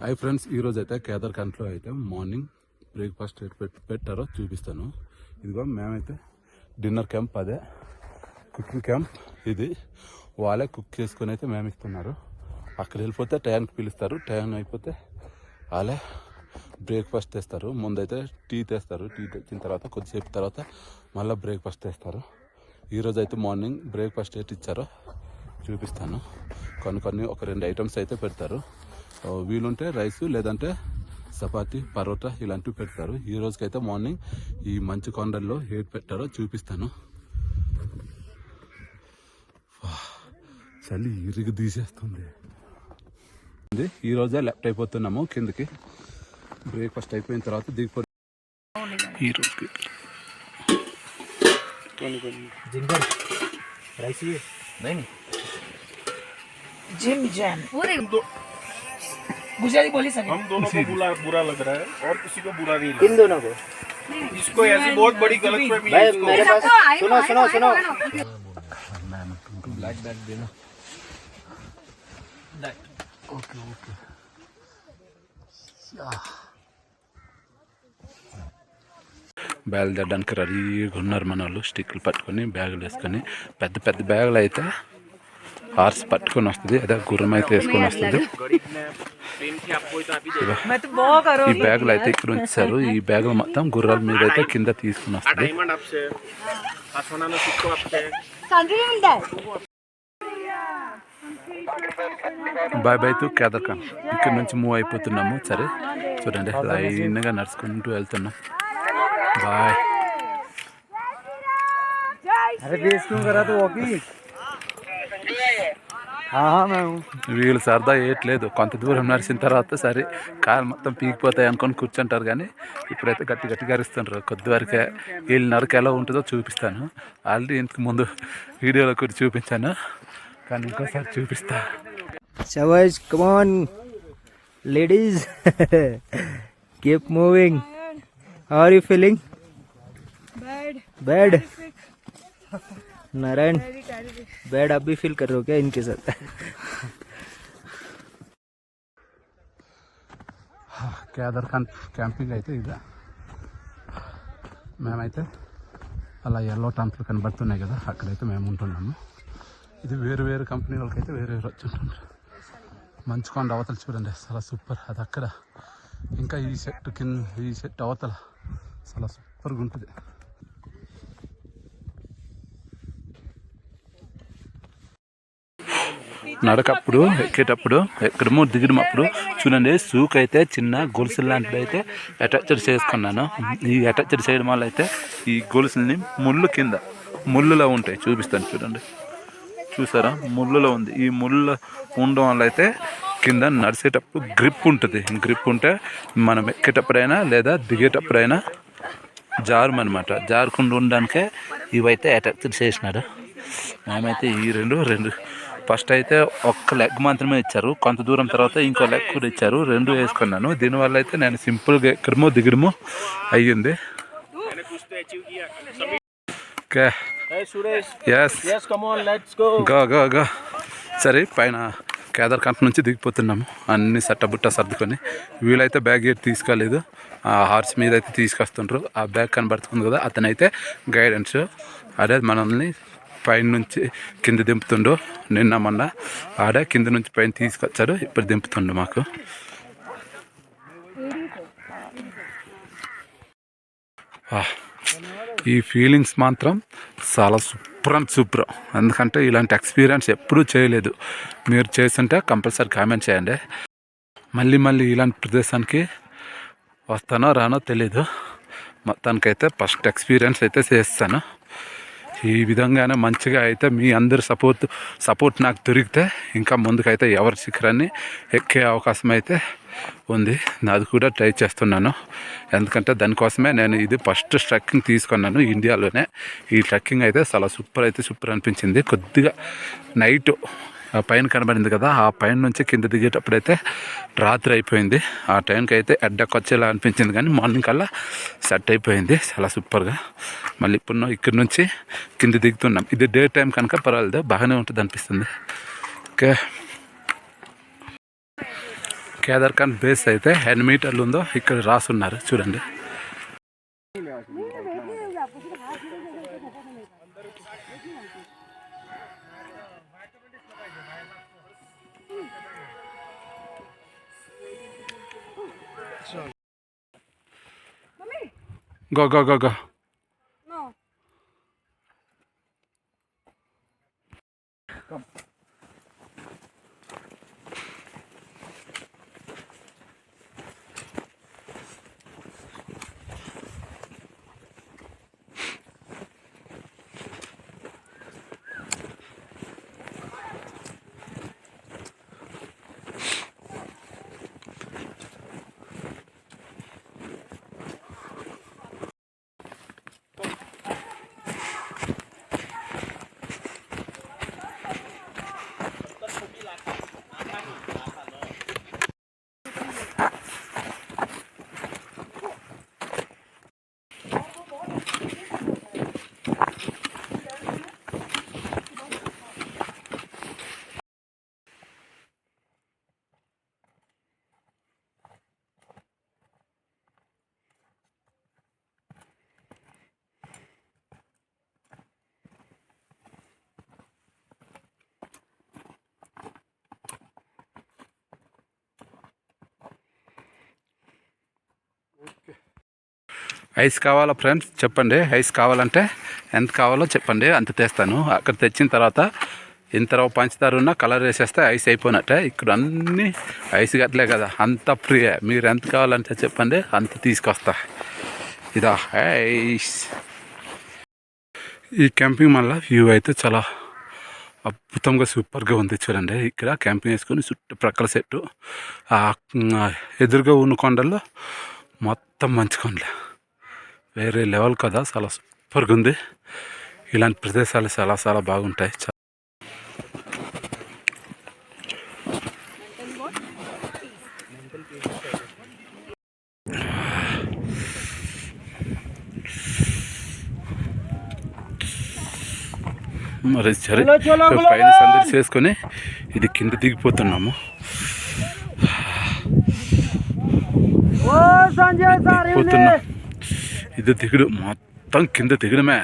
Hi friends ఈరోజు అయితే కేదార్ఖండ్లో అయితే మార్నింగ్ బ్రేక్ఫాస్ట్ పెట్టారో చూపిస్తాను. ఇదిగో మేమైతే డిన్నర్ క్యాంప్ అదే. కుకింగ్ క్యాంప్ ఇది. వాళ్ళే కుక్ చేసుకొని అయితే మేము ఇస్తున్నారు. అక్కడ వెళ్ళిపోతే టైంకి పిలుస్తారు. టైం అయిపోతే వాళ్ళే బ్రేక్ఫాస్ట్ తెస్తారు. ముందైతే టీ తెస్తారు. టీ తెచ్చిన తర్వాత కొద్దిసేపు తర్వాత మళ్ళీ బ్రేక్ఫాస్ట్ తెస్తారు. ఈరోజు అయితే మార్నింగ్ బ్రేక్ఫాస్ట్ ఏంటి ఇచ్చారో చూపిస్తాను. కొన్ని కొన్ని ఒక రెండు ఐటమ్స్ అయితే పెడతారు. వీలుంటే రైస్ లేదంటే చపాతి పరోటా ఇలాంటివి పెడతారు. ఈ రోజుకైతే మార్నింగ్ ఈ మంచు కొండల్లో ఏది పెట్టారో చూపిస్తాను. చలి ఇరిగి తీసేస్తుంది. ఈ రోజే లెఫ్ట్ అయిపోతున్నాము కిందకి. బ్రేక్ఫాస్ట్ అయిపోయిన తర్వాత దిగిపో ఈ రోజుకి. రైస్ राइस ये नहीं जिम जैम गुजराती बोली सके हम दोनों को बुरा बुरा लग रहा है और किसी को बुरा नहीं लग किन दोनों को रहा इसको ऐसी बहुत बड़ी गलत फहमी है भाई इसको मेरे पास सुनो सुनो सुनो black bag Dena okay okay బయలుదేరడానికి రెడీగా ఉన్నారు మన వాళ్ళు స్టిక్లు పట్టుకొని బ్యాగులు వేసుకొని పెద్ద పెద్ద బ్యాగులు అయితే హార్స్ పట్టుకొని వస్తుంది అదే గుర్రం అయితే వేసుకొని వస్తుంది. ఈ బ్యాగులు అయితే ఇక్కడ ఉంచారు. ఈ బ్యాగులు మొత్తం గుర్రాల మీద అయితే కింద తీసుకుని వస్తుంది. బాయ్ బాయ్ తూ కేదర్ఖాన్ ఇక్కడ నుంచి మూవ్ అయిపోతున్నాము. సరే చూడండి లైన్గా నడుచుకుంటూ వెళ్తున్నాం. బాయ్. అరే తీసుకున్న తర్వాత ఓకే. వీళ్ళు సరదా ఏట్లేదు కొంత దూరం నడిచిన తర్వాత సరే కాలు మొత్తం పీకిపోతాయి అనుకొని కూర్చుంటారు కానీ ఇప్పుడైతే గట్టి గట్టిగా అరుస్తుంటారు కొద్ది వరకే వీళ్ళ నరక ఎలా ఉంటుందో చూపిస్తాను. ఆల్రెడీ ఇంతకు ముందు వీడియోలో కూడా చూపించాను. కానీ ఇంకోసారి చూపిస్తా. Savage, come on, ladies. Keep moving. How are you feeling? Bad Bad. Narayan bad आप भी फील कर रहे हो क्या इनके साथ కేదార్ఖాన్ క్యాంపింగ్ అయితే ఇదే మేమైతే అలా ఎల్లో టంట్లు కనబడుతున్నాయి కదా అక్కడైతే మేము ఉంటున్నాము ఇది వేరు వేరు కంపెనీ వాళ్ళకైతే వేరు వేరు వచ్చి ఉంటున్నారు మంచు కొండ అవతల చూడండి చాలా సూపర్ అది అక్కడ ఇంకా ఈ సెట్ కింద ఈ సెట్ అవతల చాలా సూపర్గా ఉంటుంది నడకప్పుడు ఎక్కేటప్పుడు ఎక్కడమో దిగడం అప్పుడు చూడండి సూక్ అయితే చిన్న గొలుసు లాంటిది అయితే అటాచ్డ్ చేసుకున్నాను. ఈ అటాచ్డ్ చేయడం వల్ల అయితే ఈ గొలుసుల్ని ముళ్ళు కింద ముళ్ళులో ఉంటాయి. చూపిస్తాను చూడండి. చూసారా? ముళ్ళులో ఉంది. ఈ ముళ్ళు ఉండడం వల్ల అయితే కింద నడిచేటప్పుడు గ్రిప్ ఉంటుంది. గ్రిప్ ఉంటే మనం ఎక్కేటప్పుడైనా లేదా దిగేటప్పుడైనా జారుమనమాట జారకుండా ఉండడానికే ఇవైతే అటాచ్ చేసినాడు మేమైతే ఈ రెండు రెండు ఫస్ట్ అయితే ఒక్క లెగ్ మాత్రమే ఇచ్చారు. కొంత దూరం తర్వాత ఇంకో లెగ్ కూడా ఇచ్చారు. రెండు వేసుకున్నాను. దీనివల్ల అయితే నేను సింపుల్గా ఎక్కడమో దిగడమో అయ్యింది. సరే పైన కేదార్ కంట నుంచి దిగిపోతున్నాము. అన్ని సట్టబుట్ట సర్దుకొని. వీళ్ళైతే బ్యాగ్ ఏది తీసుకోలేదు. ఆ హార్స్ మీద అయితే తీసుకొస్తుండ్రు. ఆ బ్యాగ్ కనబడుతుంది కదా అతనైతే గైడెన్స్ అదే మనల్ని పైన నుంచి కింద దింపుతుండు. నిన్న మొన్న ఆడ కింద నుంచి పైన తీసుకొచ్చాడు. ఇప్పుడు దింపుతుండు మాకు. ఈ ఫీలింగ్స్ మాత్రం చాలా సూపరం సూపరం ఎందుకంటే ఇలాంటి ఎక్స్పీరియన్స్ ఎప్పుడూ చేయలేదు. మీరు చేస్తుంటే కంపల్సరీ కామెంట్ చేయండి. మళ్ళీ మళ్ళీ ఇలాంటి ప్రదేశానికి వస్తానో రానో తెలీదు. మొత్తానికైతే ఫస్ట్ ఎక్స్పీరియన్స్ అయితే చేస్తాను. ఈ విధంగానే మంచిగా అయితే మీ అందరి సపోర్ట్ సపోర్ట్ నాకు దొరికితే ఇంకా ముందుకైతే ఎవరి శిఖరాన్ని ఎక్కే అవకాశం అయితే ఉంది. అది కూడా ట్రై చేస్తున్నాను. ఎందుకంటే దానికోసమే నేను ఇది ఫస్ట్ ట్రెక్కింగ్ తీసుకున్నాను ఇండియాలోనే. ఈ ట్రెక్కింగ్ అయితే చాలా సూపర్ అయితే సూపర్ అనిపించింది. కొద్దిగా నైట్ పైన కనబడింది కదా ఆ పైన నుంచి కింద దిగేటప్పుడైతే రాత్రి అయిపోయింది. ఆ టైంకి అయితే అడ్డకొచ్చేలా అనిపించింది కానీ మార్నింగ్ కల్లా సెట్ అయిపోయింది. చాలా సూపర్గా. మళ్ళీ ఇప్పుడు ఇక్కడ నుంచి కింద దిగుతున్నాం. ఇది డే టైం కనుక పర్వాలేదు బాగానే ఉంటుంది అనిపిస్తుంది. ఓకే. కేదార్ఖాన్ బేస్ అయితే ఎన్ని మీటర్లు ఉందో ఇక్కడ రాసున్నారు. చూడండి. Go go go go ice కావాలా ఫ్రెండ్స్? చెప్పండి. ఐస్ కావాలంటే ఎంత కావాలో చెప్పండి. అంత తెస్తాను. అక్కడ తెచ్చిన తర్వాత ఇంత పంచదార ఉన్న కలర్ వేసేస్తే ఐస్ అయిపోయినట్టే. ఇక్కడ అన్నీ ఐస్ గట్లే కదా. అంత ఫ్రీయే. మీరు ఎంత కావాలంటే చెప్పండి. అంత తీసుకొస్తా. ఇదా. ఐస్. ఈ క్యాంపింగ్ వల్ల వ్యూ అయితే చాలా అద్భుతంగా సూపర్గా ఉంది చూడండి. ఇక్కడ క్యాంపింగ్ వేసుకొని చుట్టుప్రక్కల సెట్టు ఎదురుగా ఉన్న కొండల్లో మొత్తం మంచి కొండలే. వేరే లెవెల్ కదా చాలా సూపర్గా ఉంది. ఇలాంటి ప్రదేశాలు చాలా చాలా బాగుంటాయి. మరి సరే పైన సందడి చేసుకొని ఇది కింద దిగిపోతున్నాము. దిగిపోతున్నాం. ఇది దిగుడు మొత్తం కింద దిగడమే